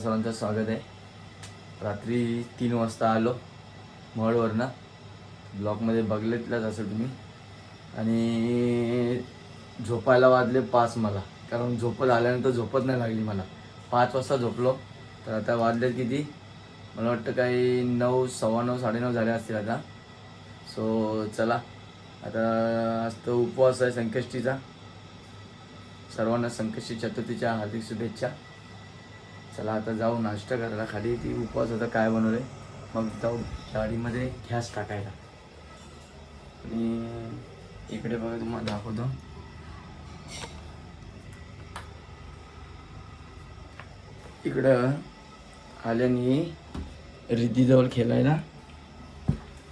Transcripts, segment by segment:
सर्वांचं स्वागत आहे. रात्री तीन वाजता आलो महडवरनं ब्लॉकमध्ये बघलेतलाच असेल तुम्ही. आणि झोपायला वाजले पाच मला. कारण झोपत आल्यानंतर झोपत नाही लागली मला. पाच वाजता झोपलो. तर आता वाजले किती? मला वाटतं काही नऊ सव्वा नऊ साडेनऊ झाले असतील आता. सो चला. आता आज तो उपवास आहे संकष्टीचा. सर्वांना संकष्टी चतुर्थीच्या हार्दिक शुभेच्छा. चला आता जाऊ नाश्ता करायला. खाली ती उपवास आता काय बनवले मग जाऊ गाडीमध्ये गॅस टाकायला. आणि इकडे बघा तुम्हाला दाखवतो. इकडं आल्यानी रिद्धीजवळ खेळायला.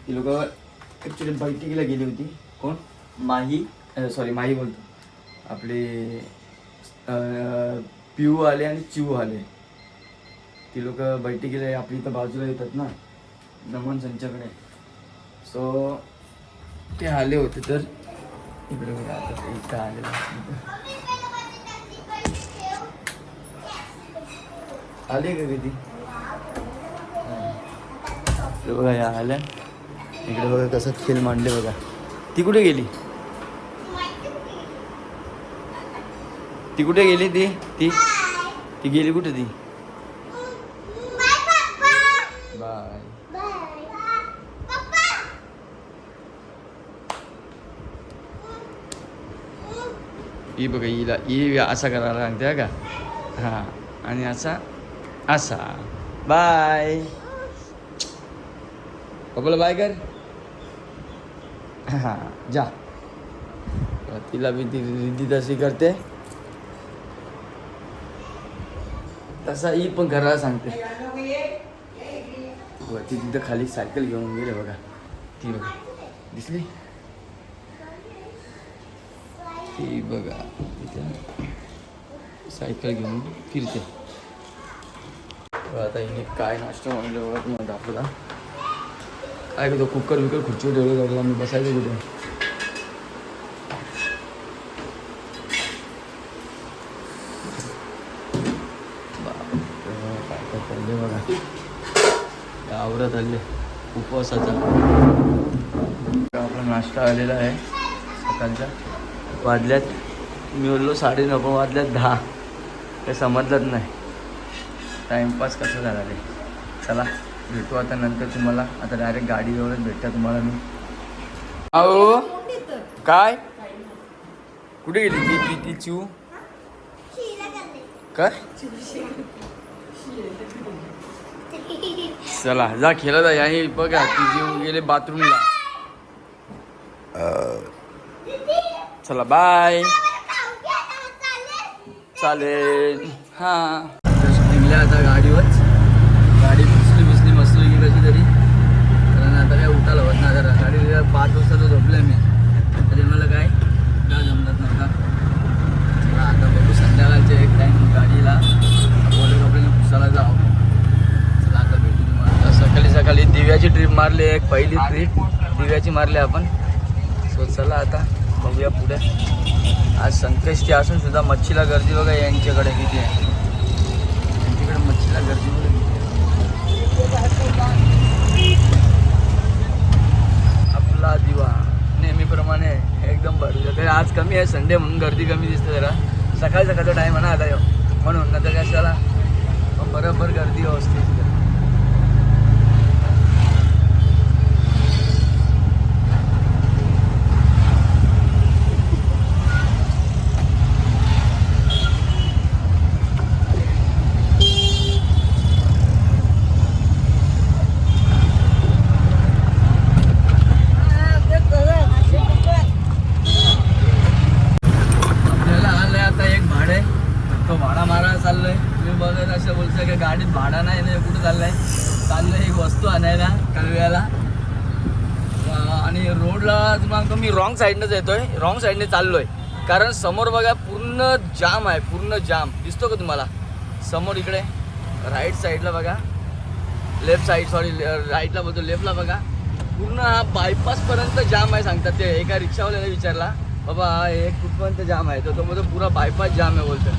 ती लोक ॲक्च्युली बैठकीला गेली होती. कोण? माही सॉरी माही बोलतो. आपले पिऊ आले आणि चिऊ आले. ती लोक बैठकीला आपली इथं बाजूला येतात ना नमन संच्याकडे सो ते आले होते तर इकडे बघा आता ते इथं आले आले का कधी? बघा या आल्या. इकडे बघा कसं खेळ मांडले बघा. ती कुठे गेली? ती कुठे गेली ती? ती? ती गेली कुठे ती बाय ही बघा हिला ही असा करायला सांगते हा का हां आणि असा असा बाय पप्पाला बाय कर हां जा तिला बी ती रिद्धी तशी करते तसा ही पण करायला सांगते बघा, ती तिथं खाली सायकल घेऊन गेले बघा ती बघा दिसली ती बघा इथे सायकल घेऊन फिरते. आता हिने काय नाश्ता म्हणलं बघा तुम्हाला दाखवला काय करतो कुकर विकर खुर्चीवर ठेवलं लागला मी बसायचं कुठे? काय बघा. आवरत आले उपवासाचा. आपला नाश्ता आलेला आहे सकाळचा. वाजल्यात. मी बोललो साडे नऊ पण वाजल्यात दहा. काही समजलंच नाही. टाईमपास कसा झाला रे? चला भेटू आता नंतर तुम्हाला. आता डायरेक्ट गाडीवरच भेटता तुम्हाला मी. अहो काय कुठे गेली ती ती ती चिऊ काय? चला जा खेळत आहे आणि बघा ती जीव गेले बाथरूमला चला बाय चालेल. हा. निघल्या आता गाडीवरच. गाडी बसली बसली मस्त की कशी तरी. कारण आता काय उठायला होत ना जरा गाडी पाच वाजता तर झोपलोय मी. तरी मला काय? काय जमत नव्हता चला आता बघू संध्याकाळचे एक टाईम गाडीला. बोले कपडे पुसायला जाऊ चला आता भेटू तुम्हाला. सकाळी सकाळी दिव्याची ट्रिप मारली एक पहिली ट्रिप दिव्याची मारली आपण. सो चला आता. बघूया पुढे. आज संकष्टी असून सुद्धा मच्छीला गर्दी बघा यांच्याकडे किती आहे. यांच्याकडे मच्छीला गर्दी आपला दिवा. नेहमीप्रमाणे एकदम भरलेलं तरी आज कमी आहे संडे म्हणून गर्दी कमी दिसते जरा. सकाळी सकाळचा टाईम आहे ना आता म्हणून ना तर कशाला बरोबर गर्दी व्यवस्थित इथे. आपल्याला आलंय आता एक भाडे तो भाडा मारायला चाललोय तुम्ही बघत असं बोलतोय की गाडीत भाडा नाही ना कुठं चाललंय चाललंय एक वस्तू आणायला कळव्याला अं, आणि रोडला तुम्हाला मी रॉंग साईडनंच येतोय. रॉंग साईडने चाललोय. कारण समोर बघा पूर्ण जाम आहे पूर्ण जाम दिसतो का तुम्हाला? समोर इकडे राईट साईडला बघा. लेफ्ट साईड सॉरी राईटला बोलतो लेफ्टला बघा. पूर्ण हा बायपासपर्यंत जाम आहे सांगतात ते. एका रिक्षावाल्याने विचारला बाबा हे एक कुठपर्यंत जाम आहे? तर तो बोलतो पुरा बायपास जाम आहे बोलतो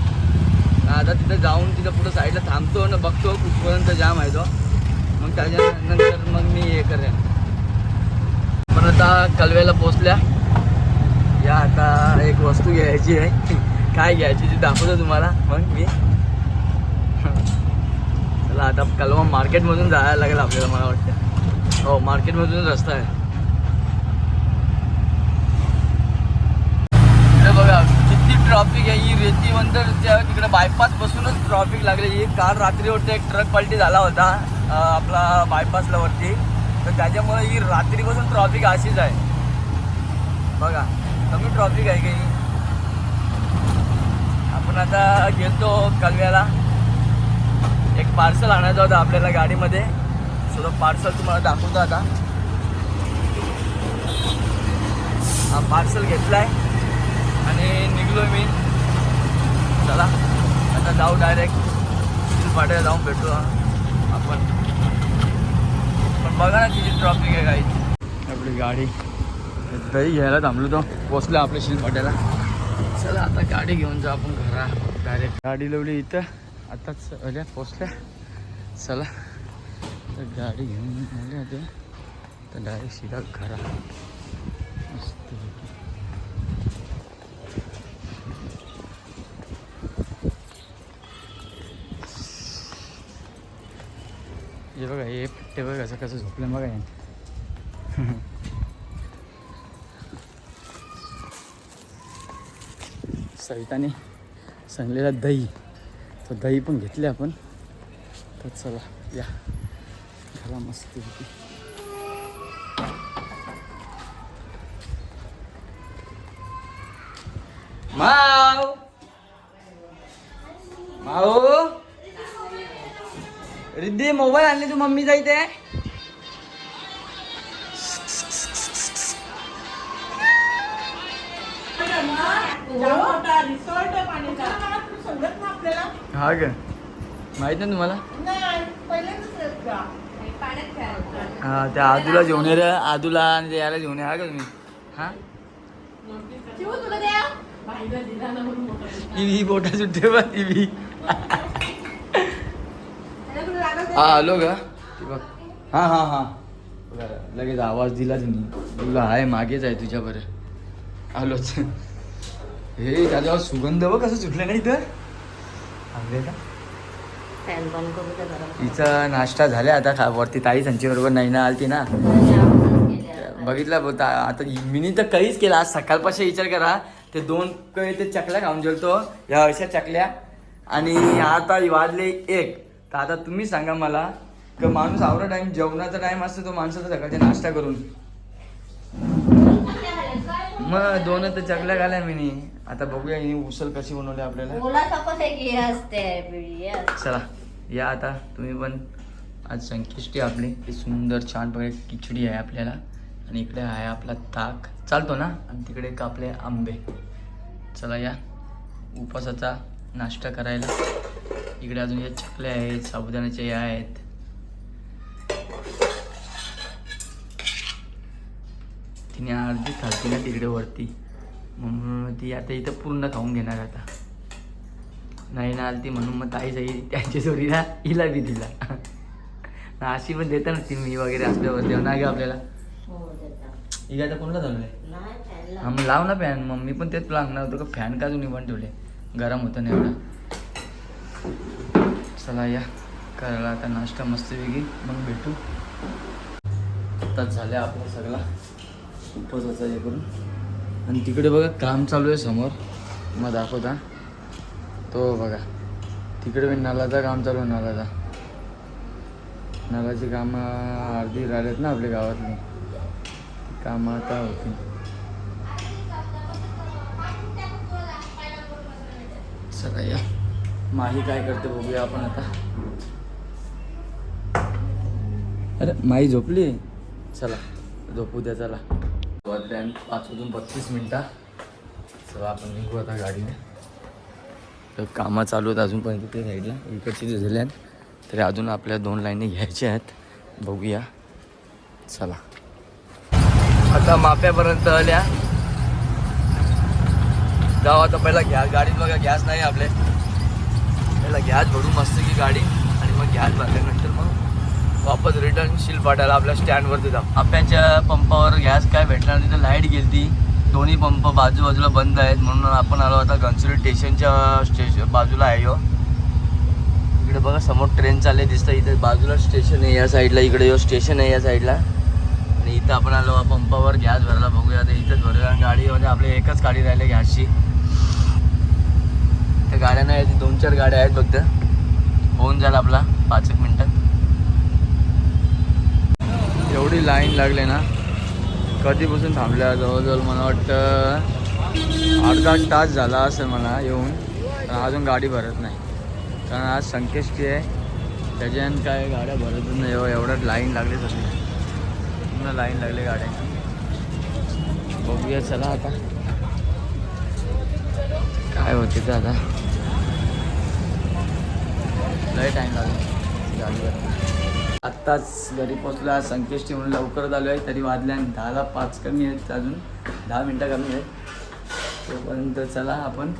आता तिथं जाऊन तिथं पुढं साईडला थांबतो आणि बघतो कुठपर्यंत जाम आहे तो. मग त्याच्यानंतर मग मी हे करेन. आपण आता कलवेला पोचल्या. या आता एक वस्तू घ्यायची आहे. काय घ्यायची ती दाखवतो तुम्हाला. मग मी. चला आता कलवा मार्केटमधून जायला लागेल आपल्याला मला वाटतं. हो मार्केटमधून रस्ता आहे. बघा किती ट्रॉफिक आहे. ही रेती त्या तिकडे बायपास बसूनच ट्रॉफिक लागलेली काल रात्री वाटतं एक ट्रक पलटी झाला होता आपला बायपासला वरती. तर त्याच्यामुळे ही रात्रीपासून ट्रॉफिक अशीच आहे. बघा कमी ट्रॉफिक आहे काही आपण आता गेलतो कलव्याला. एक पार्सल आणायचं होतं आपल्याला गाडीमध्ये. सुद्धा पार्सल तुम्हाला दाखवतो आता. हा पार्सल घेतलाय. आणि निघलो मी. चला आता जाऊ डायरेक्ट पाट्याला जाऊन भेटू आपण. पण बघा ना किती ट्रॉफिक आहे काही आपली गाडी. दही घ्यायला थांबलो तो. पोचलो आपल्या शिलपाट्याला चला आता गाडी घेऊन जाऊ आपण घरा. डायरेक्ट गाडी लावली इथं. आताच अल्या पोचल्या. चला. तर गाडी घेऊन आल्या ते. तर डायरेक्ट सीधा घरा. मस्त हे बघा हे पट्टे बघ कसं कसं झोपलं बघा याने. सविताने सांगलेला दही. तर दही पण घेतले आपण. तर चला या. घरा मस्त होती माऊ! माऊ! रिद्धी मोबाईल आणले तू मम्मीचा इथे. हा ग. माहीत नाही तुम्हाला? हा त्या आदूला घेऊन ये रे. आदूला आणि ते याला घेऊन ये. हा का तुम्ही? हा? ही ही बोटा सुट्टे बा. ती हा आलो का? हा हा हा. बरं, लगेच आवाज दिला तुम्ही तुला आहे मागेच आहे तुझ्या बरं आलोच. हे त्याच्यावर सुगंध बघ कसं सुटलं नाही तर आणले का. तिचा नाश्ता झाला आता खा वरती ताई बरोबर नाही ना आलती ना. बघितलं बोलता आता मिनी तर काहीच केला. आज सकाळपासून विचार करा. ते दोन ते चकल्या खाऊन जेलतो या अशा चकल्या. आणि आता वाजले एक. तर आता तुम्ही सांगा मला की माणूस आवडा टाइम जेवणाचा टाइम असतो तो माणसाचा सकाळचा नाश्ता करून? मग दोन तर चकल्या घाल्या मिनी आता बघूया ही उसल कशी बनवली आपल्याला. चला या आता. तुम्ही पण आज संकष्टी आपली. ही सुंदर छान प्रकारे खिचडी आहे आपल्याला. आणि इकडे आहे आपला ताक. चालतो ना? आणि तिकडे एक आपले आंबे. चला या. उपासाचा नाश्ता करायला. इकडे अजून या चकल्या आहेत साबुदाण्याच्या या आहेत. तिने अर्धी खालती ना तिकडे वरती. म्हणून ती आता इथं पूर्ण खाऊन घेणार आता. नाही ना आलती म्हणून मग ताई जाई त्यांच्या जोडीला हिला बी दिला. ना अशी पण देता ना ती मी वगैरे असल्यावर तेव्हा नाही का आपल्याला. हो देता. ही आता कोणला चालू आहे नाही fan हा लाव. मग लाव ना फॅन मग मी पण तेच लागणार होतो का? फॅन का अजून पण ठेवले? गरम होतं ना एवढा. चला या. करायला आता नाश्ता मस्तपैकी मग भेटू. आताच झाले आपला सगळा. उपवासाचा हे करून. आणि तिकडे बघा काम चालू आहे समोर. मग दाखवता. तो बघा. तिकडे पण नालाचा काम चालू आहे नालाचा. नालाची कामं अर्धी राहिलेत ना आपल्या गावातली. कामं आता होती चला या. माही काय करते बघूया आपण आता. अरे माही झोपली? चला झोपू द्या चला. वाजले पाच वाजून बत्तीस मिनटा. चला आपण निघू आता गाडीने. तर कामं चालू आहेत अजूनपर्यंत ते साईडला. इकडची जे झाले आहेत तरी अजून आपल्या दोन लाईनी घ्यायच्या आहेत. बघूया. चला. आता माप्यापर्यंत आल्या. जाऊ आता पहिला घ्या गाडीत बघा गॅस नाही आपले. याला गॅस भरू मस्त की गाडी आणि मग गॅस भरल्यानंतर मग वापस रिटर्न शिलपाट्याला आपल्या स्टँडवरती जाऊ. आप्याच्या पंपावर गॅस काय भेटणार नाही तिथं लाइट गेली दोन्ही पंप बाजूबाजूला बंद आहेत. म्हणून आपण आलो आता घनसोली स्टेशनच्या स्टेशन बाजूला आहे हो इकडे बघा समोर ट्रेन चालले दिसतं इथे बाजूला स्टेशन आहे या साईडला इकडे यो स्टेशन आहे या साईडला आणि इथं आपण आलो पंपावर गॅस भरायला बघूया. आता इथंच भरूया. गाडीमध्ये गाडी म्हणजे आपली एकच गाडी राहिली गॅसची गाड्या नाही आहेत, दोन चार गाड्या आहेत फक्त. होऊन जाईल आपला पाच एक मिनटात एवढी लाईन लागली ना कधीपासून थांबल्या जवळजवळ मला वाटतं अर्धा तास झाला असेल मला येऊन पण अजून गाडी भरत नाही. कारण आज संकेष्टी आहे त्याच्यानं काय गाड्या भरतच नाही. हो, एवढ्यात लाईन लागली सगळी. पूर्ण लाईन लागली गाड्यांची बघूया चला आता. काय होते तर आता? लय टाईम लागला. गाडीवर आत्ताच घरी पोचलो आज संकेष्टी म्हणून लवकर आलो आहे तरी वाजल्या आणि दहाला पाच कमी आहेत अजून. दहा मिनटं कमी आहेत. तोपर्यंत चला आपण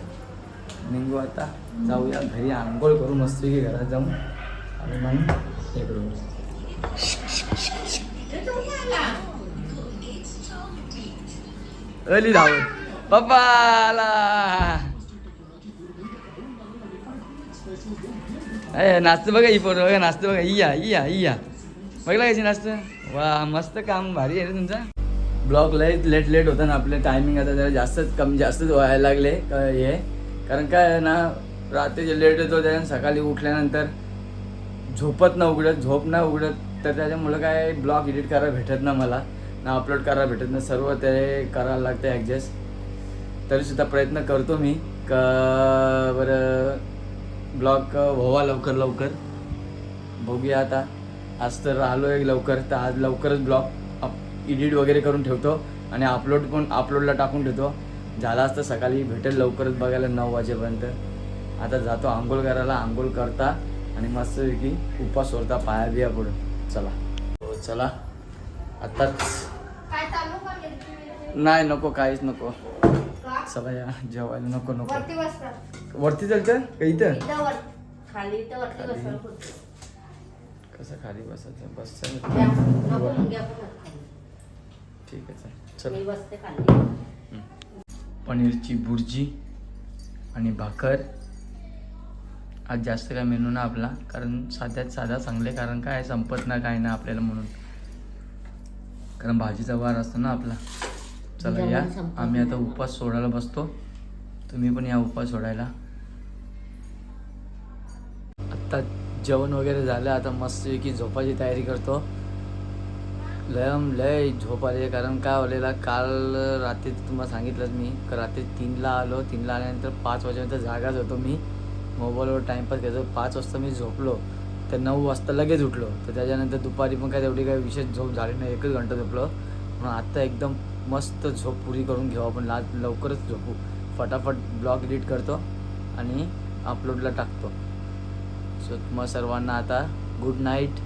निघू आता. जाऊया घरी आंघोळ करू मस्त की घरात जाऊन. आणि मग हे करू अली धावत. पप्पा आला नाचतं बघा ही पोरं बघा नाचतं बघा. या इया या बघला कशी नाचतं? वा मस्त काम भारी आहे रे तुमचा. ब्लॉग लय लेट लेट होतं ना आपले टायमिंग आता जरा जास्तच कमी जास्तच व्हायला लागले क- हे. कारण काय ना रात्री लेट येतो त्या सकाळी उठल्यानंतर झोपत ना उघडत झोप ना उघडत तर त्याच्यामुळं काय ब्लॉग एडिट करायला भेटत ना मला. ना अपलोड करायला भेटत ना सर्व ते करायला लागतं ॲडजस्ट तरीसुद्धा प्रयत्न करतो मी. का बरं ब्लॉग व्हावा लवकर लवकर. बघूया आता. आज तर आलो आहे लवकर तर आज लवकरच ब्लॉग एडिट वगैरे करून ठेवतो आणि अपलोड पण अपलोडला टाकून ठेवतो. झाला असतं सकाळी भेटेल लवकरच बघायला नऊ वाजेपर्यंत. आता जातो आंघोळ करायला आंघोळ करता आणि मस्तपैकी उपास सोडता पाया बिया पुढं. चला. हो चला. आत्ताच नाही नको काहीच नको. चला या जेवायला नको नको. वरती बसतात वरती चालतं? का इथं? इथं वर खाली इथं वरती खाली. बसणार खुर्ची. कसं खाली बसायचं? घ्या. बसचं नको मग घ्या पण खाली. ठीक आहे चल. मी चल बसते खाली. पनीरची भुर्जी आणि भाकर. आज जास्त काय मेनू ना आपला कारण साध्यात साधा चांगले कारण काय संपत ना काय ना आपल्याला म्हणून. कारण भाजीचा वार असतो ना आपला. चला या. आम्ही आता. उपास सोडायला बसतो. तुम्ही पण या उपास सोडायला. आत्ता जेवण वगैरे झालं. आता मस्त की झोपाची तयारी करतो. लयम लय झोप आली कारण काय झालेला काल रात्री तुम्हाला सांगितलंच मी का रात्री तीनला आलो. तीनला आल्यानंतर पाच वाजेनंतर जागाच होतो मी. मोबाईलवर टाईमपास घ्यायचो पाच वाजता मी झोपलो. तर नऊ वाजता लगेच उठलो. तर त्याच्यानंतर दुपारी पण काय तेवढी काही विशेष झोप झाली नाही. एकच घंटा झोपलो. म्हणून आत्ता एकदम मस्त झोप पुरी करून घेऊ. आपण लाज लवकरच झोपू. फटाफट ब्लॉग एडिट करतो आणि अपलोडला टाकतो. सो मग सर्वांना आता गुड नाईट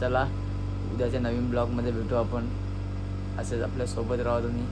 चला उद्याच्या नवीन ब्लॉगमध्ये भेटू आपण. असेच आपल्यासोबत राहा तुम्ही.